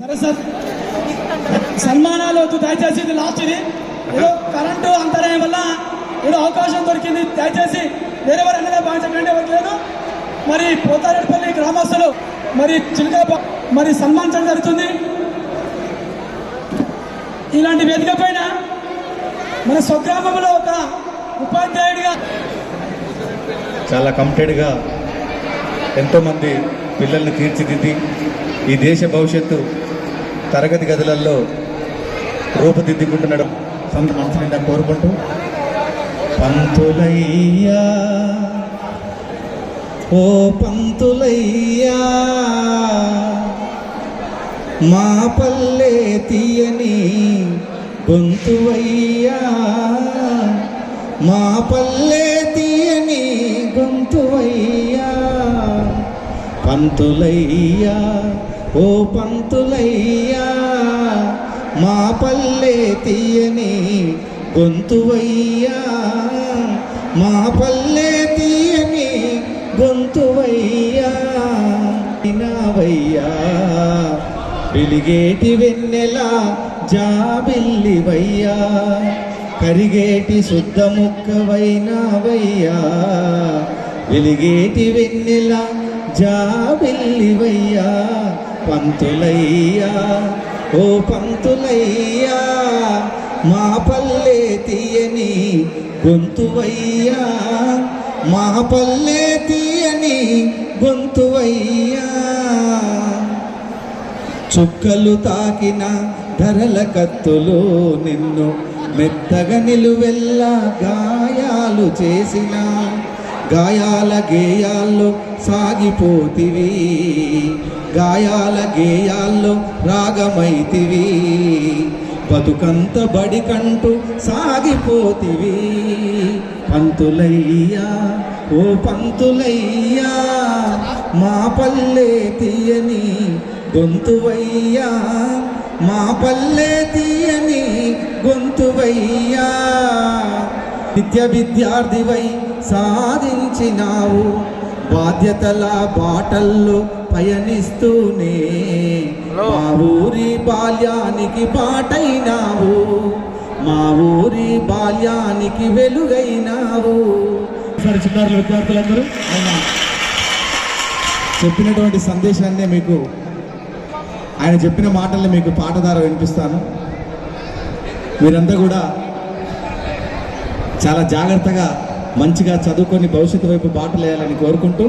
సరే సార్. సన్మానాలు వద్దు దయచేసి ఇది లాస్ట్ ఇది. ఏదో కరెంటు అంతరాయం వల్ల ఏదో అవకాశం దొరికింది. దయచేసి వేరే వారు అన్నగా భావించకండి ఎవరికి లేదు. మరి పోతారెడ్డిపల్లి గ్రామస్తులు మరి చిలుక మరి సన్మానించడం జరుగుతుంది. ఇలాంటి వేదిక పైన మన స్వగ్రామంలో ఒక ఉపాధ్యాయుడిగా చాలా కమిటెడ్గా ఎంతోమంది పిల్లల్ని తీర్చిదిద్ది ఈ దేశ భవిష్యత్తు తరగతి గదులలో రూపుదిద్దుకుంటున్నాడు. సొంత మనసు నిండా కోరుకుంటూ పంతులయ్యా ఓ పంతులయ్యా మా పల్లె తీయని గొంతువయ్యా మా పల్లె తీయని గొంతువయ్యా పంతులయ్యా ఓ పంతులయ్యా మా పల్లె తీయని గొంతువయ్యా. మా పల్లె తీయని గొంతువయ్యా. వినావయ్యా వెలిగేటి జాబిల్లివయ్యా. కరిగేటి శుద్ధ ముక్కవైనావయ్యా. వెలిగేటి వెన్నెల జాబిల్లివయ్యా. పంతులయ్యా ఓ పంతులయ్యా మా పల్లె తీయని గొంతువయ్యా మా పల్లె తీయని గొంతువయ్యా. చుక్కలు తాకిన ధరల కత్తులు నిన్ను మెత్తగా నిలువెల్లా గాయాలు చేసినా గాయాల గేయాల్లో సాగిపోతివి. గాయాల గేయాల్లో రాగమైతివి. బతుకంత బడికంటూ సాగిపోతివి. పంతులయ్యా ఓ పంతులయ్యా మా పల్లె తీయని గొంతువయ్యా మా పల్లె తీయని గొంతువయ్యా. నిత్య విద్యార్థివై సాధించినావు. బాధ్యతల బాటల్లో పయనిస్తూనే మా ఊరి బాల్యానికి బాటైనావు మా ఊరి బాల్యానికి వెలుగైనావు. సరే చిన్నారులు విద్యార్థులందరూ. ఆయన చెప్పినటువంటి సందేశాన్నే మీకు ఆయన చెప్పిన మాటల్ని మీకు పాట ద్వారా వినిపిస్తాను. మీరంతా కూడా చాలా జాగ్రత్తగా మంచిగా చదువుకొని భవిష్యత్తు వైపు బాటలు వేయాలని కోరుకుంటూ